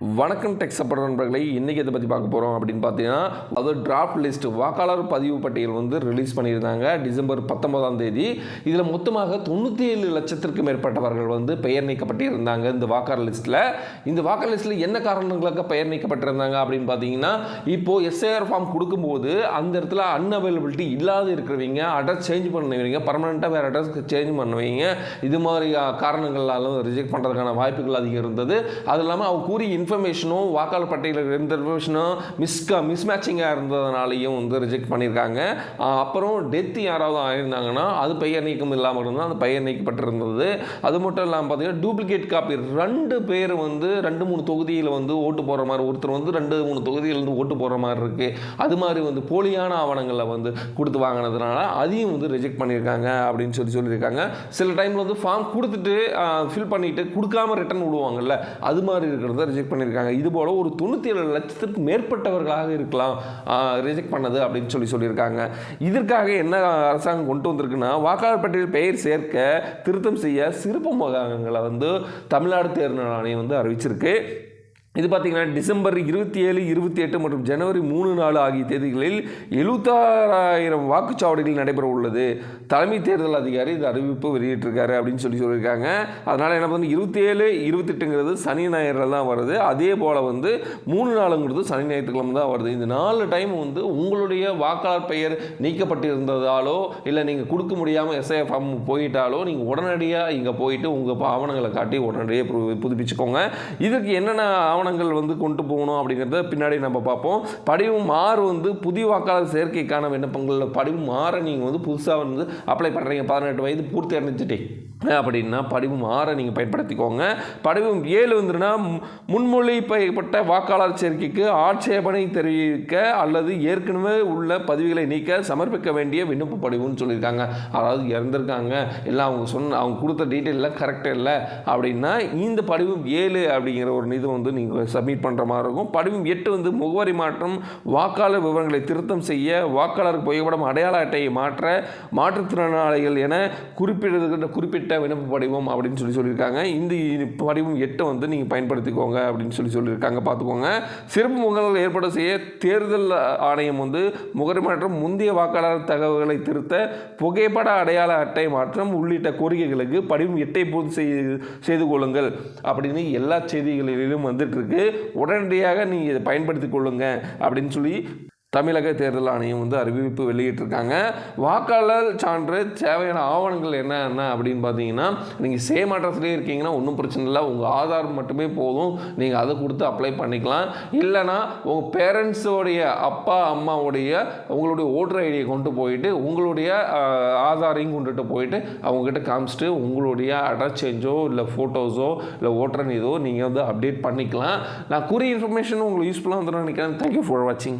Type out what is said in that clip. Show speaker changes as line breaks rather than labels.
வணக்கம் tech support நண்பர்களை இன்றைக்கி இதை பற்றி பார்க்க போகிறோம் அப்படின்னு பார்த்தீங்கன்னா அது டிராஃப்ட் லிஸ்ட் வாக்காளர் பதிவு பட்டியல் வந்து ரிலீஸ் பண்ணியிருந்தாங்க டிசம்பர் பத்தொன்பதாம் தேதி. இதில் மொத்தமாக தொண்ணூற்றி ஏழு லட்சத்திற்கு மேற்பட்டவர்கள் வந்து பெயர் நீக்கப்பட்டிருந்தாங்க இந்த வாக்காளர் லிஸ்ட்டில் இந்த வாக்காளர் லிஸ்ட்டில் என்ன காரணங்களுக்காக பெயர் நீக்கப்பட்டிருந்தாங்க அப்படின்னு பார்த்தீங்கன்னா இப்போது எஸ்ஐஆர் ஃபார்ம் கொடுக்கும்போது அந்த இடத்துல அன்அவைலபிலிட்டி இல்லாத இருக்கிறவங்க அட்ரஸ் சேஞ்ச் பண்ணுவீங்க பர்மனெண்ட்டாக வேறு அட்ரஸ்க்கு சேஞ்ச் பண்ணுவீங்க இது மாதிரி காரணங்களாலும் ரிஜெக்ட் பண்ணுறதுக்கான வாய்ப்புகள் அதிகம் இருந்தது. அது இல்லாமல் அவங்க கூறி இன்ஃபர்மேஷனும் வாக்காளர் பட்டியலில் இருந்த இன்ஃபர்மேஷனும் மிஸ்கா மிஸ்மேட்சிங்காக இருந்ததுனாலையும் வந்து ரிஜெக்ட் பண்ணியிருக்காங்க. அப்புறம் டெத் யாராவது ஆயிருந்தாங்கன்னா அது பெயர் நீக்கம் இல்லாமல் இருந்தால் அந்த பெயர் நீக்கப்பட்டிருந்தது. அது மட்டும் இல்லாமல் பார்த்தீங்கன்னா டூப்ளிகேட் காப்பி ரெண்டு பேர் வந்து ரெண்டு மூணு தொகுதியில் வந்து ஓட்டு போடுற மாதிரி ஒருத்தர் வந்து ரெண்டு மூணு தொகுதியில் இருந்து ஓட்டு போடுற மாதிரி இருக்குது அது மாதிரி வந்து போலியான ஆவணங்களை வந்து கொடுத்து வாங்கினதுனால அதையும் வந்து ரிஜெக்ட் பண்ணியிருக்காங்க அப்படின்னு சொல்லி சொல்லியிருக்காங்க. சில டைமில் வந்து ஃபார்ம் கொடுத்துட்டு ஃபில் பண்ணிவிட்டு கொடுக்காம ரிட்டர்ன் விடுவாங்கல்ல அது மாதிரி இருக்கிறத ரிஜெக்ட் பண்ணியிருக்காங்க. இது போல் ஒரு தொண்ணூற்றி ஏழு லட்சத்திற்கு மேற்பட்டவர்களாக இருக்கலாம் ரிஜெக்ட் பண்ணது அப்படின்னு சொல்லி சொல்லியிருக்காங்க. இதற்காக என்ன அரசாங்கம் கொண்டு வந்திருக்குன்னா வாக்காளர் பட்டியல் பெயர் சேர்க்க திருத்தம் செய்ய சிறப்பு முகாம்களை வந்து தமிழ்நாடு தேர்தல் ஆணையம் வந்து அறிவிச்சிருக்கு. இது பார்த்தீங்கன்னா டிசம்பர் இருபத்தி ஏழு இருபத்தி எட்டு மற்றும் ஜனவரி மூணு நாலு ஆகிய தேதிகளில் எழுபத்தாறாயிரம் வாக்குச்சாவடிகள் நடைபெற உள்ளது. தலைமை தேர்தல் அதிகாரி இந்த அறிவிப்பு வெளியிட்டிருக்காரு அப்படின்னு சொல்லி சொல்லியிருக்காங்க. அதனால் என்ன வந்து இருபத்தி ஏழு இருபத்தெட்டுங்கிறது சனி ஞாயிறில் தான் வருது. அதே போல் வந்து மூணு நாளுங்கிறது சனி ஞாயிற்றுக்கிழமை தான் வருது. இந்த நாலு டைம் வந்து உங்களுடைய வாக்காளர் பெயர் நீக்கப்பட்டிருந்ததாலோ இல்லை நீங்கள் கொடுக்க முடியாமல் எஸ்ஐ ஃபார்ம் போயிட்டாலோ நீங்கள் உடனடியாக இங்கே போயிட்டு உங்கள் ஆவணங்களை காட்டி உடனடியாக புது- புதுப்பிச்சுக்கோங்க. இதுக்கு என்னென்ன ஆவணங்கள் வந்து கொண்டு போகணும் அப்படிங்கிறத பின்னாடி நம்ம பார்ப்போம். படிவம் ஆறு வந்து புதிய வாக்காளர் சேர்க்கைக்கான விண்ணப்பங்களில் படிவம் ஆறை நீங்கள் வந்து புதுசாக வந்து அப்ளை பண்ணுறீங்க பதினெட்டு வயது பூர்த்தி அடைஞ்சிட்டே. அப்படின்னா படிவம் ஆறை நீங்கள் பயன்படுத்திக்கோங்க. படிவம் ஏழு வந்துன்னா முன்மொழிப்பட்ட வாக்காளர் சேர்க்கைக்கு ஆட்சேபனை தெரிவிக்க அல்லது ஏற்கனவே உள்ள பதிவுகளை நீக்க சமர்ப்பிக்க வேண்டிய விண்ணப்ப படிவம்னு சொல்லியிருக்காங்க. அதாவது இறந்துருக்காங்க. எல்லாம் அவங்க சொன்ன அவங்க கொடுத்த டீட்டெயிலெலாம் கரெக்டாக இல்லை. அப்படின்னா இந்த படிவம் ஏழு அப்படிங்கிற ஒரு இது வந்து நீங்கள் சப்மிட் பண்ணுற மாதிரி இருக்கும். படிவம் எட்டு வந்து முகவரி மாற்றம் வாக்காளர் விவரங்களை திருத்தம் செய்ய வாக்காளர் புகைப்படம் அடையாள அட்டையை மாற்ற மாற்றுத்திறனாளிகள் என குறிப்பிடுகின்ற குறிப்பிட்ட விண்ணப்ப படிவம் அப்படின்னு சொல்லி சொல்லியிருக்காங்க. இந்த படிவம் எட்டை வந்து நீங்கள் பயன்படுத்திக்கோங்க அப்படின்னு சொல்லி சொல்லியிருக்காங்க. பார்த்துக்கோங்க. சிறப்பு முகங்கள் ஏற்பாடு செய்ய தேர்தல் ஆணையம் வந்து முகர் மாற்றம் முந்தைய வாக்காளர் தகவல்களை திருத்த புகைப்பட அடையாள அட்டை மாற்றம் உள்ளிட்ட கோரிக்கைகளுக்கு படிவம் எட்டை பூர்த்தி செய்து செய்து கொள்ளுங்கள் அப்படின்னு எல்லா செய்திகளிலும் வந்துட்டு இருக்கு. உடனடியாக நீங்கள் இதை பயன்படுத்தி கொள்ளுங்க அப்படின்னு சொல்லி தமிழக தேர்தல் ஆணையம் வந்து அறிவிப்பு வெளியிட்டிருக்காங்க. வாக்காளர் சான்று தேவையான ஆவணங்கள் என்னென்ன அப்படின்னு பார்த்தீங்கன்னா நீங்கள் சேம் அட்ரஸ்லேயே இருக்கீங்கன்னா ஒன்றும் பிரச்சனை இல்லை. உங்கள் ஆதார் மட்டுமே போதும். நீங்கள் அதை கொடுத்து அப்ளை பண்ணிக்கலாம். இல்லைனா உங்கள் பேரண்ட்ஸோடைய அப்பா அம்மாவுடைய உங்களுடைய ஓட்டர் ஐடியை கொண்டு போயிட்டு உங்களுடைய ஆதாரையும் கொண்டுட்டு போயிட்டு அவங்ககிட்ட காமிச்சிட்டு உங்களுடைய அட்ரஸ் சேஞ்சோ இல்லை ஃபோட்டோஸோ இல்லை ஓட்டர் இதோ நீங்கள் வந்து அப்டேட் பண்ணிக்கலாம். நான் கூறிய இன்ஃபர்மேஷன் உங்களுக்கு யூஸ்ஃபுல்லாக வந்துடும் நினைக்கிறேன். தேங்க்யூ ஃபார் வாட்சிங்